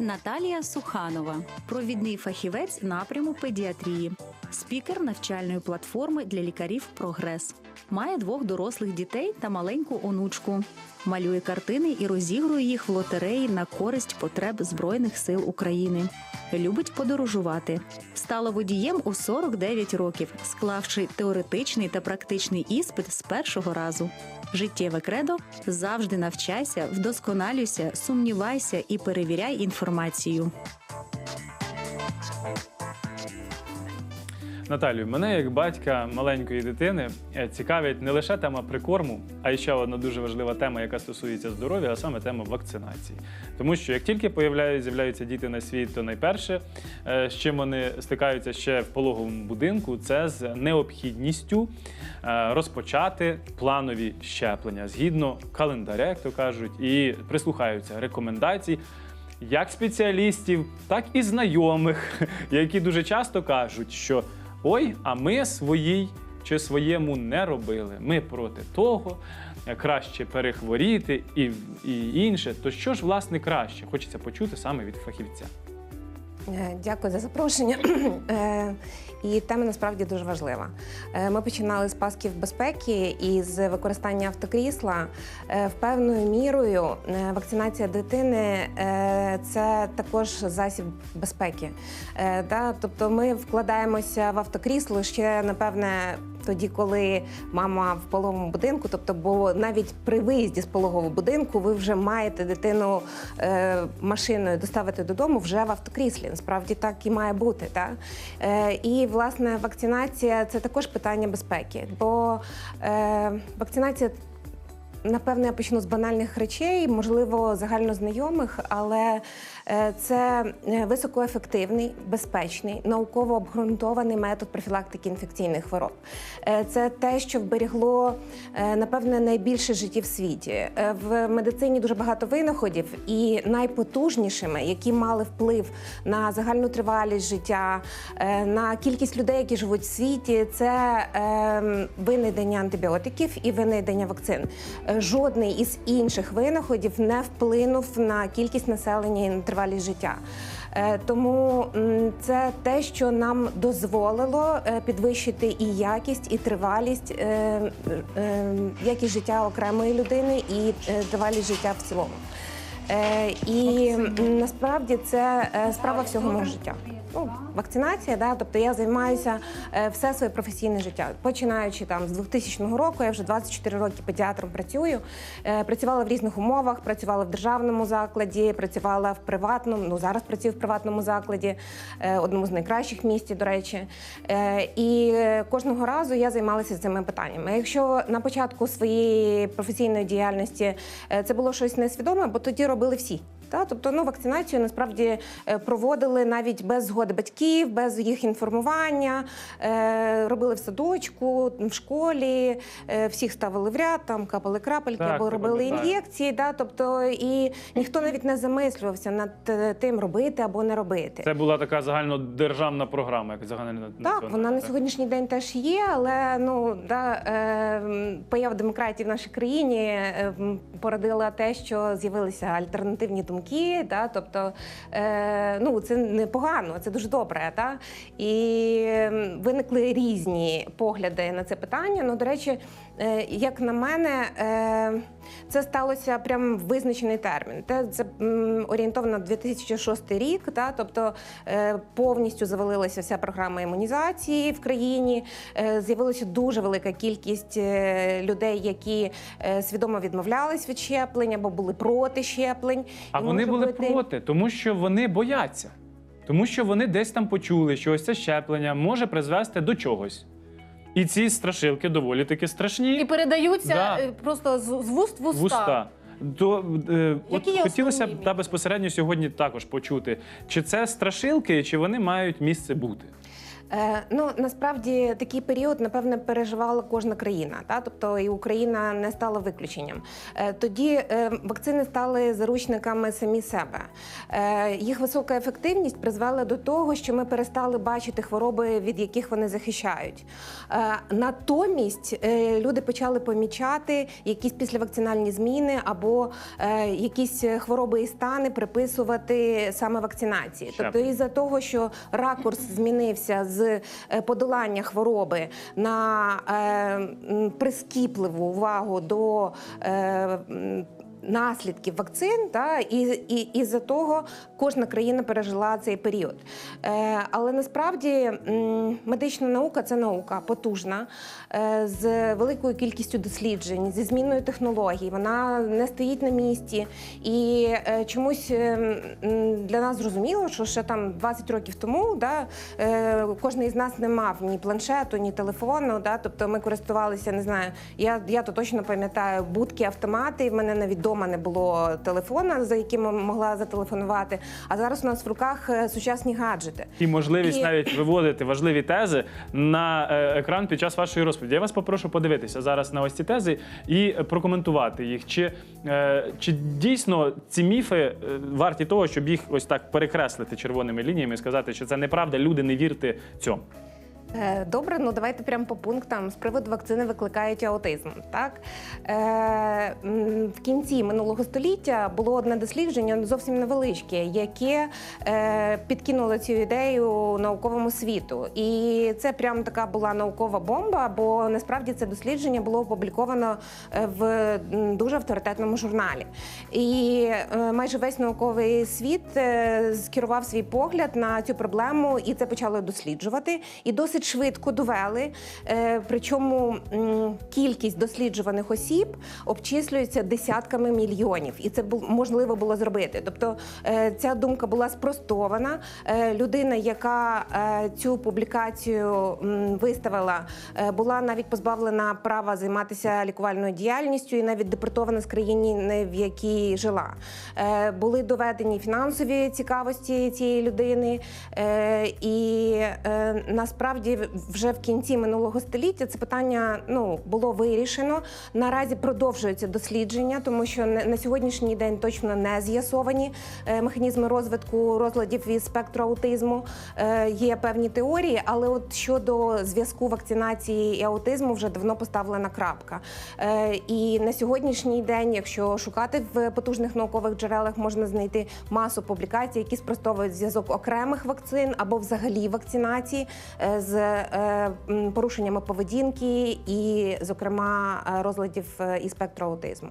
Наталія Суханова, провідний фахівець напряму педіатрії, спікер навчальної платформи для лікарів Прогрес. Має двох дорослих дітей та маленьку онучку. Малює картини і розігрує їх в лотереї на користь потреб Збройних сил України. Любить подорожувати. Стала водієм у 49 років, склавши теоретичний та практичний іспит з першого разу. Життєве кредо завжди навчайся, вдосконалюйся, сумнівайся і перевіряй інформацію. Наталію, мене як батька маленької дитини е, цікавить не лише тема прикорму, а ще одна дуже важлива тема, яка стосується здоров'я, а саме тема вакцинації. Тому що як тільки з'являються діти на світ, то найперше, е, з чим вони стикаються ще в пологовому будинку, це з необхідністю е, розпочати планові щеплення згідно календаря, як то кажуть, і прислухаються рекомендацій як спеціалістів, так і знайомих, які дуже часто кажуть, що ой, а ми своїй чи своєму не робили. Ми проти того, краще перехворіти і, і інше. То що ж власне краще? Хочеться почути саме від фахівця. Е, Дякую за запрошення. Е, І тема насправді дуже важлива. Е, Ми починали з пасків безпеки і з використання автокрісла. В певною мірою вакцинація дитини це також засіб безпеки. Тобто ми вкладаємося в автокрісло ще напевне. Тоді, коли мама в пологовому будинку, тобто, бо навіть при виїзді з пологового будинку ви вже маєте дитину е, машиною доставити додому вже в автокріслі. Насправді так і має бути. Так? Е, і власне вакцинація це також питання безпеки, бо е, вакцинація. Напевно, я почну з банальних речей, можливо, загальнознайомих, але е, це е, високоефективний, безпечний, науково обґрунтований метод профілактики інфекційних хвороб. Е, Це те, що вберігло, напевне, найбільше життів в світі. В медицині дуже багато винаходів, і найпотужнішими, які мали вплив на загальну тривалість життя, на кількість людей, які живуть в світі, це е, винайдення антибіотиків і винайдення вакцин. Жодний із інших винаходів не вплинув на кількість населення і на тривалість життя. Е, Тому це те, що нам дозволило е, підвищити і якість, і тривалість, е, якість життя окремої людини і тривалість життя в цілому. І насправді це справа всього мого життя. Ну, вакцинація, да, тобто я займаюся е, все своє професійне життя. Починаючи там з 2000 року, я вже 24 роки педіатром працюю. Е, Працювала в різних умовах, працювала в державному закладі, працювала в приватному. Ну зараз працюю в приватному закладі, е, одному з найкращих місті, до речі. І кожного разу я займалася цими питаннями. Якщо на початку своєї професійної діяльності це було щось несвідоме, бо тоді робили всі. Та, тобто ну, вакцинацію насправді е, проводили навіть без згоди батьків, без їх інформування. Е, робили в садочку, в школі, е, всіх ставили в ряд, там капали крапельки Так, або робили ін'єкції. Да, тобто, і ніхто навіть не замислювався над е, тим, робити або не робити. Це була така загальнодержавна програма, як загальна Так, вона на сьогоднішній день теж є, але ну да е, поява демократії в нашій країні е, породила те, що з'явилися альтернативні думки. Да, тобто, е, ну це непогано, це дуже добре. Та? І виникли різні погляди на це питання. Ну, до речі, е, як на мене, е, це сталося прям визначений термін. Те це м, орієнтовно 2006 рік. Та? Тобто е, повністю завалилася вся програма імунізації в країні. Е, З'явилася дуже велика кількість е, людей, які е, свідомо відмовлялись від щеплень або були проти щеплень. А І вони були бути- проти, тому що вони бояться. Тому що вони десь там почули, що ось це щеплення може призвести до чогось. І ці страшилки доволі таки страшні. І передаються Да. е, просто з, з вуст в уста. вуста. То е, от хотілося б та безпосередньо сьогодні також почути, чи це страшилки, чи вони мають місце бути. Е, ну насправді такий період, напевне, переживала кожна країна, та тобто і Україна не стала виключенням. Е, тоді е, вакцини стали заручниками самі себе. Е, їх висока ефективність призвела до того, що ми перестали бачити хвороби, від яких вони захищають. Е, натомість е, люди почали помічати якісь післявакцинальні зміни або е, якісь хвороби і стани приписувати саме вакцинації. Тобто, Щеплення. із-за того, що ракурс змінився з е, подолання хвороби на е, прискіпливу увагу до е, наслідків вакцин, та, і, і, і за того кожна країна пережила цей період. Е, але насправді медична наука це наука потужна, е, з великою кількістю досліджень, зі зміною технологій. Вона не стоїть на місці. І е, чомусь е, для нас зрозуміло, що ще там 20 років тому да, е, кожен із нас не мав ні планшету, ні телефону. Да, тобто ми користувалися, не знаю, я, я то точно пам'ятаю будки, автомати. В мене навіть вдома не було телефона, за яким могла зателефонувати. А зараз у нас в руках е, сучасні гаджети. І можливість І- навіть виводити важливі тези на е, екран під час вашої розповіді. Я вас попрошу подивитися зараз на ось ці тези і прокоментувати їх. Чи, е, чи дійсно ці міфи варті того, щоб їх ось так перекреслити червоними лініями і сказати, що це неправда, люди не вірте цьому. Е, Добре, ну давайте прямо по пунктам. З приводу вакцини викликають аутизм. Так е, в кінці минулого століття було одне дослідження зовсім невеличке, яке е, підкинуло цю ідею науковому світу. І це прям така була наукова бомба, бо насправді це дослідження було опубліковано е, в дуже авторитетному журналі. І е, майже весь науковий світ скерував свій погляд на цю проблему, і це почали досліджувати. І досить швидко довели. Е, Причому кількість досліджуваних осіб обчислюється десятками мільйонів, і це можливо було зробити. Тобто е, ця думка була спростована. Е, Людина, яка цю публікацію виставила, була навіть позбавлена права займатися лікувальною діяльністю і навіть депортована з країни, в якій жила. Були доведені фінансові цікавості цієї людини, і е, насправді вже в кінці минулого століття це питання ну було вирішено. Наразі продовжується дослідження, тому що на сьогоднішній день точно не з'ясовані е, механізми розвитку розладів і спектру аутизму. Е, Є певні теорії, але от щодо зв'язку вакцинації і аутизму вже давно поставлена крапка. Е, І на сьогоднішній день, якщо шукати в потужних наукових джерелах, можна знайти масу публікацій, які спростовують зв'язок окремих вакцин або взагалі вакцинації е, з е, порушеннями поведінки і, зокрема, е, розладів е, і спектру аутизму.